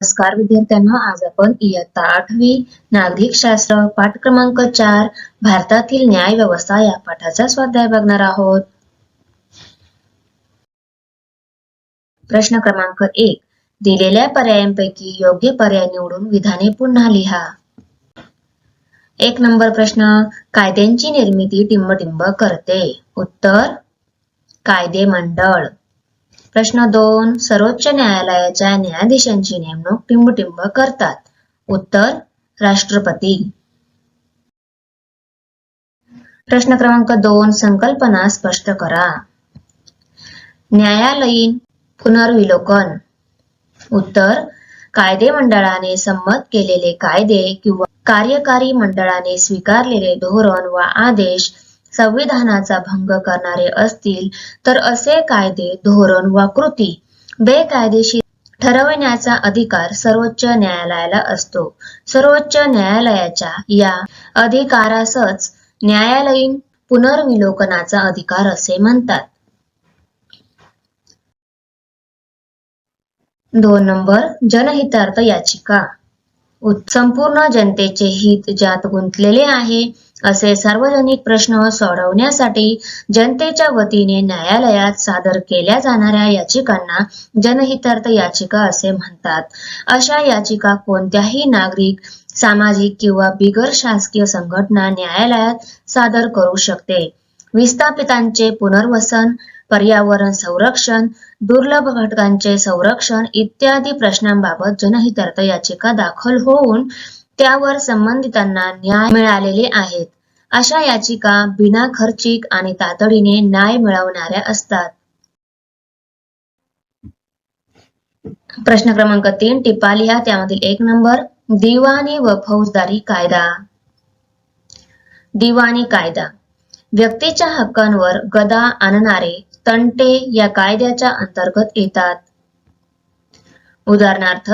नमस्कार विद्यार्थ्यांना आज आपण इयत्ता आठवी नागरिक शास्त्र पाठ क्रमांक चार भारतातील न्याय व्यवस्था या पाठाचा स्वाध्याय बघणार आहोत. प्रश्न क्रमांक एक दिलेल्या पर्यायांपैकी योग्य पर्याय निवडून विधाने पुन्हा लिहा. एक नंबर प्रश्न कायद्यांची निर्मिती टिंबटिंब करते. उत्तर कायदे मंडळ. प्रश्न दोन सर्वोच्च न्यायालयाच्या न्यायाधीशांची नेमणूक टिंबटिंब करतात. उत्तर राष्ट्रपती. प्रश्न क्रमांक दोन संकल्पना स्पष्ट करा. न्यायालयीन पुनर्विलोकन. उत्तर कायदे मंडळाने संमत केलेले कायदे किंवा कार्यकारी मंडळाने स्वीकारलेले धोरण व आदेश संविधानाचा भंग करणारे असतील तर असे कायदे धोरण वा कृती बेकायदेशीर ठरवण्याचा अधिकार सर्वोच्च न्यायालयाला असतो. सर्वोच्च न्यायालयाच्या या अधिकारासच न्यायालयीन पुनर्विलोकनाचा अधिकार असे म्हणतात. दोन नंबर जनहितार्थ याचिका. संपूर्ण जनतेचे हित ज्यात गुंतलेले आहे असे सार्वजनिक प्रश्न सोडवण्यासाठी जनतेच्या वतीने न्यायालयात सादर केल्या जाणाऱ्या याचिकांना जनहितार्थ याचिका असे म्हणतात. अशा याचिका कोणत्याही नागरिक सामाजिक किंवा बिगर शासकीय संघटना न्यायालयात सादर करू शकते. विस्थापितांचे पुनर्वसन पर्यावरण संरक्षण दुर्लभ घटकांचे संरक्षण इत्यादी प्रश्नांबाबत जनहितार्थ याचिका दाखल होऊन त्यावर संबंधितांना न्याय मिळालेले आहेत. अशा याचिका बिना खर्चिक आणि तातडीने न्याय मिळवणाऱ्या असतात. प्रश्न क्रमांक तीन टिपा लिहा त्यामधील एक नंबर. दिवाणी व फौजदारी कायदा. दिवाणी कायदा. व्यक्तीच्या हक्कांवर गदा आणणारे तंटे या कायद्याच्या अंतर्गत येतात. उदाहरणार्थ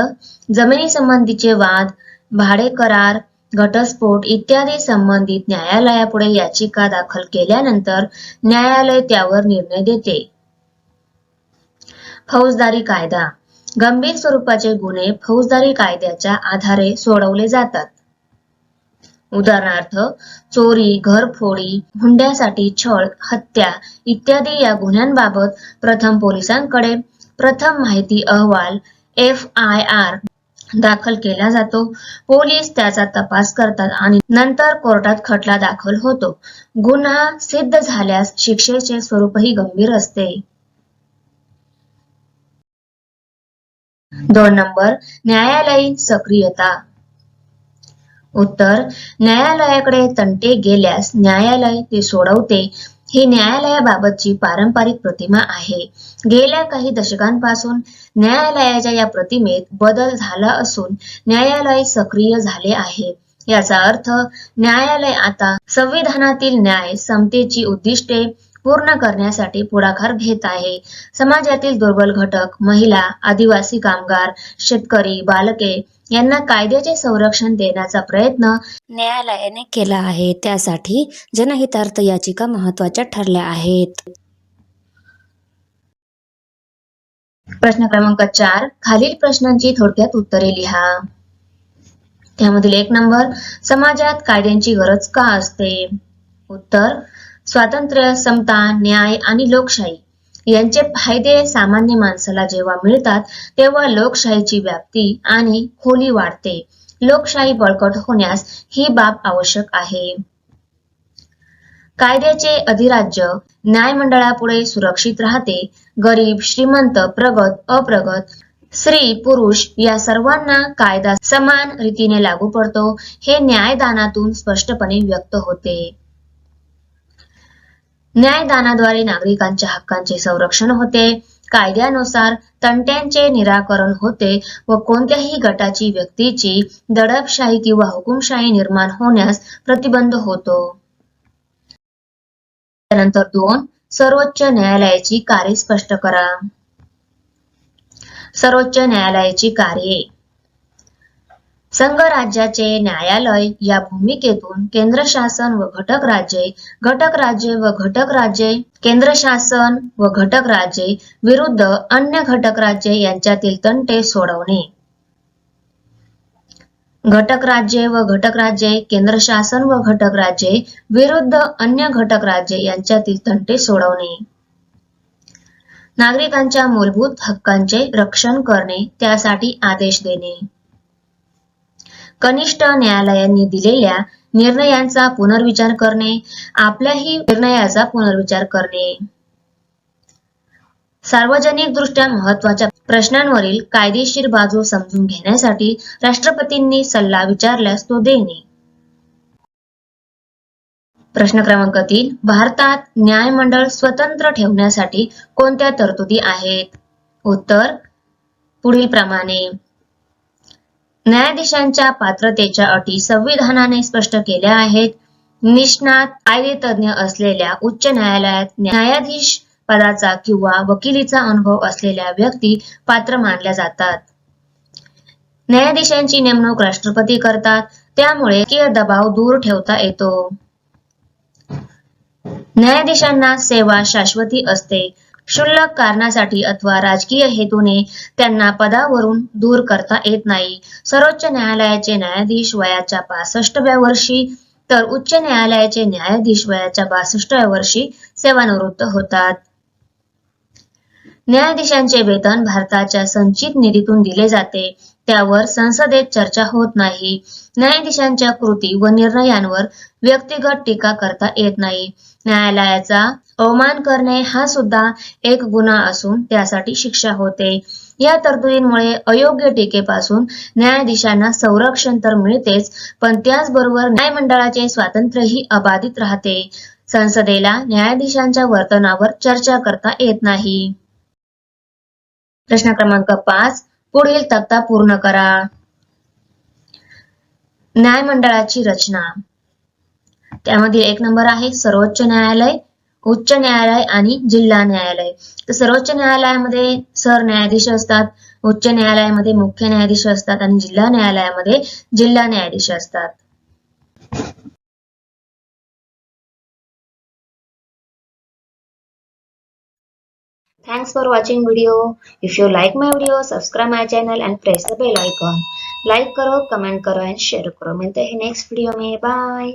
जमिनी संबंधीचे वाद भाडे करार घटस्फोट इत्यादी संबंधित न्यायालयापुढे याचिका दाखल केल्यानंतर न्यायालय त्यावर निर्णय देते. फौजदारी कायदा. गंभीर स्वरूपाचे गुन्हे फौजदारी कायद्याच्या आधारे सोडवले जातात. उदाहरणार्थ चोरी घरफोडी हुंड्यासाठी छळ हत्या इत्यादी या गुन्ह्यांबाबत प्रथम पोलिसांकडे प्रथम माहिती अहवाल एफ आय आर दाखल केला जातो. पोलीस त्याचा तपास करतात आणि नंतर कोर्टात खटला दाखल होतो. गुन्हा सिद्ध झाल्यास शिक्षेचे स्वरूपही गंभीर असते. दोन नंबर न्यायालयीन सक्रियता. उत्तर न्यायालयाकडे तंटे गेल्यास न्यायालय ते सोडवते. ही न्यायालयाबाबतची पारंपरिक प्रतिमा आहे. गेल्या काही दशकांपासून न्यायालयाच्या या प्रतिमेत बदल झाला असून न्यायालय सक्रिय झाले आहे. याचा अर्थ न्यायालय आता संविधानातील न्याय समतेची उद्दिष्टे पूर्ण करण्यासाठी पुढाकार घेत आहे. समाजातील दुर्बल घटक महिला आदिवासी कामगार शेतकरी बालके यांना कायद्याचे संरक्षण देण्याचा प्रयत्न न्यायालयाने केला आहे. त्यासाठी जनहितार्थ याचिका महत्त्वाच्या ठरल्या आहेत. प्रश्न क्रमांक चार. खालील प्रश्नांची थोडक्यात उत्तरे लिहा. त्यामधील एक नंबर. समाजात कायद्यांची गरज का असते? उत्तर. स्वातंत्र्य समता न्याय आणि लोकशाही यांचे फायदे सामान्य माणसाला जेव्हा मिळतात तेव्हा लोकशाहीची व्याप्ती आणि खोली वाढते. लोकशाही बळकट होण्यास ही बाब आवश्यक आहे. कायद्याचे अधिराज्य न्यायमंडळापुढे सुरक्षित राहते. गरीब श्रीमंत प्रगत अप्रगत स्त्री पुरुष या सर्वांना कायदा समान रीतीने लागू पडतो. हे न्यायदानातून स्पष्टपणे व्यक्त होते. न्यायदानाद्वारे नागरिकांच्या हक्कांचे संरक्षण होते कायद्यानुसार तंट्यांचे निराकरण होते व कोणत्याही गटाची व्यक्तीची दडपशाही किंवा हुकुमशाही निर्माण होण्यास प्रतिबंध होतो. त्यानंतर दोन सर्वोच्च न्यायालयाची कार्ये स्पष्ट करा. सर्वोच्च न्यायालयाची कार्ये संघराज्याचे न्यायालय या भूमिकेतून केंद्र शासन व घटक राज्ये घटक राज्ये व घटक राज्ये केंद्र शासन व घटक राज्ये विरुद्ध अन्य घटक राज्ये यांच्यातील तंटे सोडवणे. घटक राज्ये व घटक राज्ये केंद्र शासन व घटक राज्ये विरुद्ध अन्य घटक राज्ये यांच्यातील तंटे सोडवणे. नागरिकांच्या मूलभूत हक्कांचे रक्षण करणे त्यासाठी आदेश देणे. कनिष्ठ न्यायालयांनी दिलेल्या निर्णयांचा पुनर्विचार करणे आपल्याही निर्णयाचा पुनर्विचार करणे. सार्वजनिक दृष्ट्या महत्त्वाच्या प्रश्नांवरील कायदेशीर बाजू समजून घेण्यासाठी राष्ट्रपतींनी सल्ला विचारल्यास तो देणे. प्रश्न क्रमांक तीन भारतात न्यायमंडळ स्वतंत्र ठेवण्यासाठी कोणत्या तरतुदी आहेत? उत्तर पुढील प्रमाणे न्यायाधीशांच्या पात्रतेच्या अटी संविधानाने स्पष्ट केल्या आहेत. निष्णात कायदेतज्ञ असलेल्या उच्च न्यायालयात न्यायाधीश पदाचा किंवा वकिलीचा अनुभव असलेल्या व्यक्ती पात्र मानल्या जातात. न्यायाधीशांची नेमणूक राष्ट्रपती करतात त्यामुळे दबाव दूर ठेवता येतो. न्यायाधीशांना सेवा शाश्वती असते. क्षुल्लक कारणासाठी अथवा राजकीय हेतूने त्यांना पदावरून दूर करता येत नाही. सर्वोच्च न्यायालयाचे न्यायाधीश वयाच्या पासष्टव्या वर्षी तर उच्च न्यायालयाचे न्यायाधीश वयाच्या बासष्टव्या वर्षी सेवानिवृत्त होतात. न्यायाधीशांचे वेतन भारताच्या संचित निधीतून दिले जाते. त्यावर संसदेत चर्चा होत नाही. न्यायाधीशांच्या कृती व निर्णयांवर व्यक्तिगत टीका करता येत नाही. न्यायालयाचा अवमान करणे हा सुद्धा एक गुन्हा असून त्यासाठी शिक्षा होते. या तरतुदींमुळे अयोग्य टीकेपासून न्यायाधीशांना संरक्षण तर मिळतेच पण त्याचबरोबर न्यायमंडळाचे स्वातंत्र्यही अबाधित राहते. संसदेला न्यायाधीशांच्या वर्तनावर चर्चा करता येत नाही. प्रश्न क्रमांक पाच पुढील तक्ता पूर्ण करा. न्यायमंडळाची रचना. त्यामध्ये एक नंबर आहे सर्वोच्च न्यायालय उच्च न्यायालय आणि जिल्हा न्यायालय. तर सर्वोच्च न्यायालयामध्ये सरन्यायाधीश असतात उच्च न्यायालयामध्ये मुख्य न्यायाधीश असतात आणि जिल्हा न्यायालयामध्ये जिल्हा न्यायाधीश असतात. Thanks for watching video if you like my video subscribe my channel and press the bell icon like करो कमेंट करो अँड शेअर करो. मिळते हे नेक्स्ट व्हिडिओ मे. बाय